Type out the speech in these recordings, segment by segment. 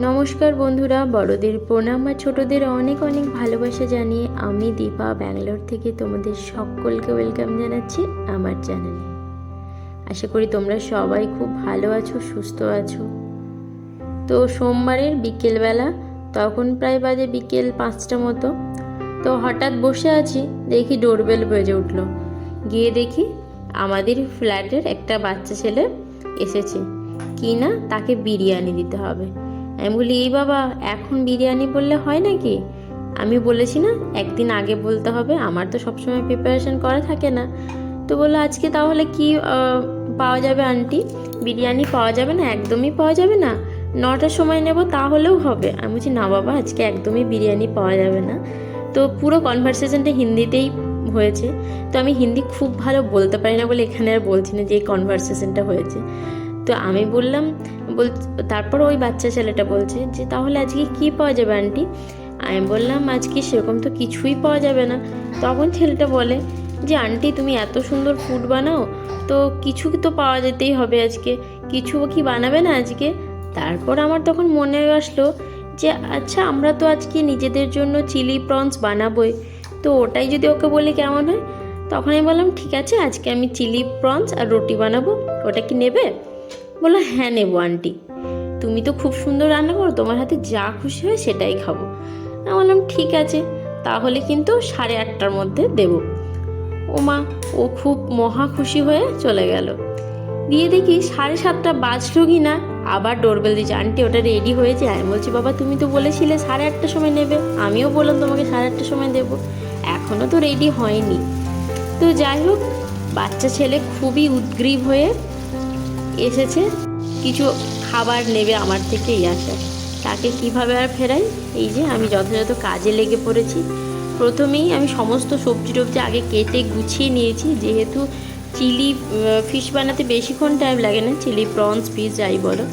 নমস্কার বন্ধুরা, বড়দের প্রণাম আর ছোটদের অনেক অনেক ভালোবাসা জানিয়ে আমি দীপা ব্যাঙ্গালোর থেকে তোমাদের সকলকে ওয়েলকাম জানাচ্ছি আমার চ্যানেলে আশা করি তোমরা সবাই খুব ভালো আছো, সুস্থ আছো। তো সোমবারের বিকেলবেলা, তখন প্রায় বাজে বিকেল পাঁচটা মতো। তো হঠাৎ বসে আছি, দেখি ডোরবেল বেজে উঠল। গিয়ে দেখি আমাদের ফ্ল্যাটের একটা বাচ্চা ছেলে এসেছে। কি না তাকে বিরিয়ানি দিতে হবে। আমি বলি, এই বাবা, এখন বিরিয়ানি বললে হয় নাকি? আমি বলেছি, না, একদিন আগে বলতে হবে, আমার তো সবসময় প্রিপারেশন করা থাকে না। তো বলল, আজকে তাহলে কি পাওয়া যাবে আন্টি? বিরিয়ানি পাওয়া যাবে না, একদমই পাওয়া যাবে না। নটার সময় নেব, তাহলেও হবে। আমি বলছি, না বাবা, আজকে একদমই বিরিয়ানি পাওয়া যাবে না। তো পুরো কনভারসেশনটা হিন্দিতেই হয়েছে। তো আমি হিন্দি খুব ভালো বলতে পারি না বলে এখানে আর বলছি না যে এই কনভারসেশনটা হয়েছে। তো আমি বললাম বল, তারপর ওই বাচ্চা ছেলেটা বলছে যে, তাহলে আজকে কি পাওয়া যাবে, আন্টি? আমি বললাম, আজকে সেরকম তো কিছুই পাওয়া যাবে না। তখন ছেলেটা বলে যে, আন্টি, তুমি এত সুন্দর ফুড বানাও, তো কিছু তো পাওয়া যেতেই হবে আজকে। কিছু কি বানাবে না আজকে? তারপর আমার তখন মনে আসলো যে আচ্ছা আমরা তো আজকে নিজেদের জন্য চিলি প্রনস বানাবোই। তো ওটাই যদি ওকে বলি কেমন হয়? তখন আমি বললাম, ঠিক আছে, আজকে আমি চিলি প্রনস আর রুটি বানাবো। ওটা কি নেবে? বলল হ্যাঁ নেব, আন্টি। তুমি তো খুব সুন্দর রান্না করো, তোমার হাতে যা খুশি হয় সেটাই খাব। আমি বললাম, ঠিক আছে, তাহলে কিন্তু সাড়ে আটটার মধ্যে দেবো। ও মা ও খুব মহা খুশি হয়ে চলে গেল। দিয়ে দেখি সাড়ে সাতটা বাজলো কি না, আবার ডোরবেল দিচ্ছে। আন্টি, ওটা রেডি হয়েছে? আমি বলছি, বাবা, তুমি তো বলেছিলে সাড়ে আটটার সময় নেবে। আমিও বললাম তোমাকে সাড়ে আটটার সময় দেবো। এখনও তো রেডি হয়নি। তো যাই হোক, বাচ্চা ছেলে খুবই উদ্গ্রীব হয়ে এসেছে, কিছু খাবার নেবে আমার থেকেই আসা। তাকে কীভাবে আর ফেরাই? এই যে আমি যথাযথ কাজে লেগে পড়েছি। প্রথমেই আমি সমস্ত সবজি টবজি আগে কেটে গুছিয়ে নিয়েছি। যেহেতু চিলি ফিশ বানাতে বেশিক্ষণ টাইম লাগে না, চিলি প্রনস ফিশ যাই বলো।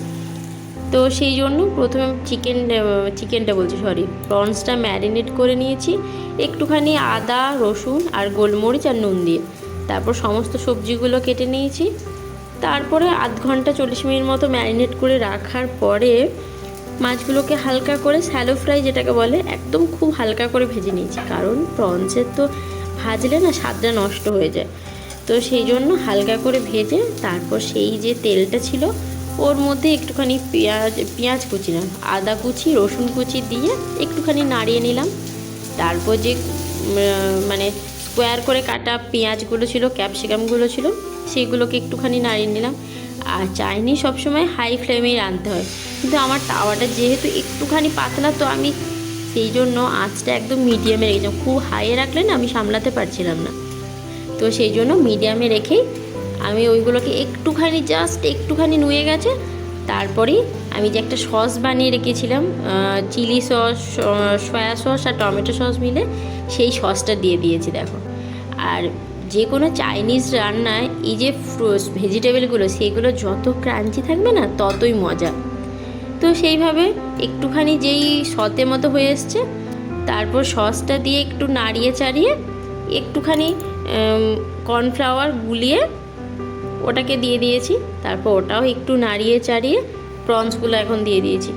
তো সেই জন্য প্রথমে চিকেন চিকেনটা বলছি সরি প্রনসটা ম্যারিনেট করে নিয়েছি। একটুখানি আদা, রসুন আর গোলমরিচ আর নুন দিয়ে। তারপর সমস্ত সবজিগুলো কেটে নিয়েছি। তারপরে আধ ঘণ্টা চল্লিশ মিনিট মতো ম্যারিনেট করে রাখার পরে মাছগুলোকে হালকা করে স্যালো ফ্রাই যেটাকে বলে, একদম খুব হালকা করে ভেজে নিয়েছি। কারণ প্রনসের তো ভাজলে না স্বাদটা নষ্ট হয়ে যায়। তো সেই জন্য হালকা করে ভেজে তারপর সেই যে তেলটা ছিল, ওর মধ্যে একটুখানি পেঁয়াজ পেঁয়াজ কুচি না আদা কুচি, রসুন কুচি দিয়ে একটুখানি নাড়িয়ে নিলাম। তারপর যে মানে স্কোয়ার করে কাটা পেঁয়াজগুলো ছিল ক্যাপসিকামগুলো ছিল, সেগুলোকে একটুখানি নাড়িয়ে নিলাম। আর চাইনি সবসময় হাই ফ্লেমেই রাঁধতে হয়। কিন্তু আমার তাওয়াটা যেহেতু একটুখানি পাতলা, তো আমি সেই জন্য আঁচটা একদম মিডিয়ামে রেখেছিলাম খুব হাইয়ে রাখলে না আমি সামলাতে পারছিলাম না। তো সেই জন্য মিডিয়ামে রেখেই আমি ওইগুলোকে একটুখানি জাস্ট একটুখানি নুয়ে গেছে। তারপরেই আমি যে একটা সস বানিয়ে রেখেছিলাম চিলি সস সয়া সস আর টমেটো সস মিলে, সেই সসটা দিয়ে দিয়েছি, দেখো। আর যে কোনো চাইনিজ রান্নায় এই যে ভেজিটেবলগুলো, সেগুলো যত ক্রাঞ্চি থাকবে না, ততই মজা। তো সেইভাবে একটুখানি যেই সতে মতো হয়ে এসছে, তারপর সসটা দিয়ে একটু নাড়িয়ে চাড়িয়ে, একটুখানি কর্নফ্লাওয়ার গুলিয়ে, ওটাকে দিয়ে দিয়েছি। তারপর ওটাও একটু নাড়িয়ে চাড়িয়ে প্রনসগুলো এখন দিয়ে দিয়েছি।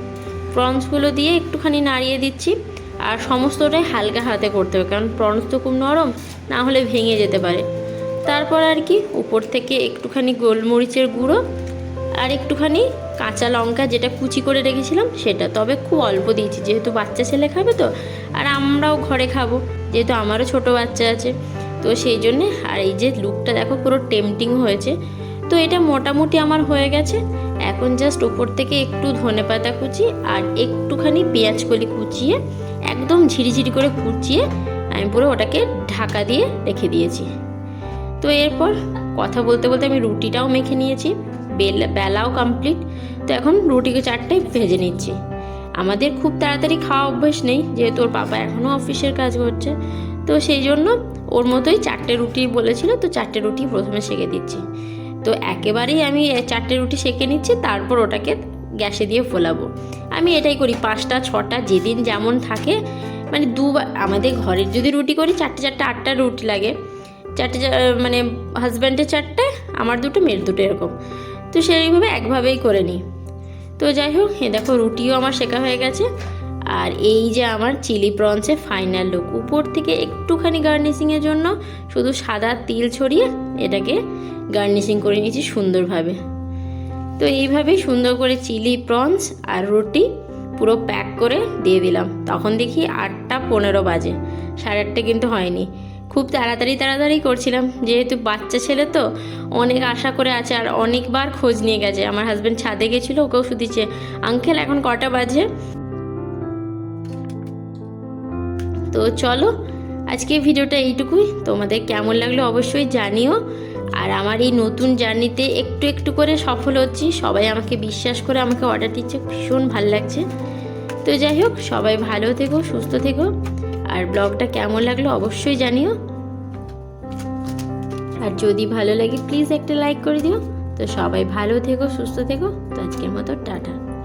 প্রনসগুলো দিয়ে একটুখানি নাড়িয়ে দিচ্ছি আর সমস্তটাই হালকা হাতে করতে হবে, কারণ প্রনস তো খুব নরম, না হলে ভেঙে যেতে পারে। তারপর আর কি উপর থেকে একটুখানি গোলমরিচের গুঁড়ো আর একটুখানি কাঁচা লঙ্কা যেটা কুচি করে রেখেছিলাম সেটা, তবে খুব অল্প দিয়েছি, যেহেতু বাচ্চা ছেলে খাবে তো, আর আমরাও ঘরে খাব, যেহেতু আমারও ছোট বাচ্চা আছে। তো সেই জন্যে, আর এই যে লুকটা দেখো পুরো টেম্পটিং হয়েছে। তো এটা মোটামুটি আমার হয়ে গেছে এখন জাস্ট উপর থেকে একটু ধনেপাতা কুচি আর একটুখানি পেঁয়াজ কলি কুচিয়ে একদম ঝিরিঝিরি করে কুচিয়ে আমি পুরো ওটাকে ঢাকা দিয়ে রেখে দিয়েছি। তো এরপর কথা বলতে বলতে আমি রুটিটাও মেখে নিয়েছি, বেল, বেলাও কমপ্লিট তো এখন রুটিকে চারটায় ভেজে নিচ্ছি। আমাদের খুব তাড়াতাড়ি খাওয়া অভ্যাস নেই, যেহেতু ওর বাবা এখনও অফিসের কাজ করছে। তো সেই জন্য ওর মতোই চারটে রুটি বলেছিল, তো চারটে রুটি প্রথমে সেঁকে দিচ্ছি। তো একেবারেই আমি চারটে রুটি সেঁকে নিচ্ছি, তারপর ওটাকে গ্যাসে দিয়ে ফোলাবো। আমি এটাই করি, পাঁচটা, ছটা, যেদিন যেমন থাকে মানে দুবার, আমাদের ঘরের যদি রুটি করি, চারটে চারটে, আটটা রুটি লাগে। চারটে মানে হাজব্যান্ডের চারটে, আমার দুটো, মেয়ের দুটো এরকম। তো সেইভাবে একভাবেই করে নিই। তো যাই হোক, এ দেখো রুটিও আমার শেখা হয়ে গেছে। আর এই যে আমার চিলি প্রনসের ফাইনাল লুক উপর থেকে একটুখানি গার্নিশিংয়ের জন্য শুধু সাদা তিল ছড়িয়ে এটাকে গার্নিশিং করে নিয়েছি সুন্দরভাবে। তো এইভাবেই সুন্দর করে চিলি প্রনস আর রুটি পুরো প্যাক করে দিয়ে দিলাম। তখন দেখি আটটা পনেরো বাজে, সাড়ে আটটা কিন্তু হয়নি। খুব তাড়াতাড়ি তাড়াতাড়ি করছিলাম। যেহেতু বাচ্চা ছেলে তো, অনেক আশা করে আছে আর অনেকবার খোঁজ নিয়ে গেছে। আমার হাজব্যান্ড ছাদে গেছিল, ওকেও শুধিছে আঙ্কেল, এখন কটা বাজে? তো চলো আজকে ভিডিওটা এইটুকুই। তোমাদের কেমন লাগল অবশ্যই জানিও। আর আমার এই নতুন জার্নিতে একটু একটু করে সফল হচ্ছি। সবাই আমাকে বিশ্বাস করে আমাকে অর্ডার দিচ্ছে। ভীষণ ভালো লাগছে। তো যাই হোক, সবাই ভালো থেকো, সুস্থ থেকো। আর ব্লগটা কেমন লাগল অবশ্যই জানিও। আর যদি ভালো লাগে প্লিজ একটা লাইক করে দিও। তো সবাই ভালো থেকো, সুস্থ থেকো। তো আজকের মতো টাটা।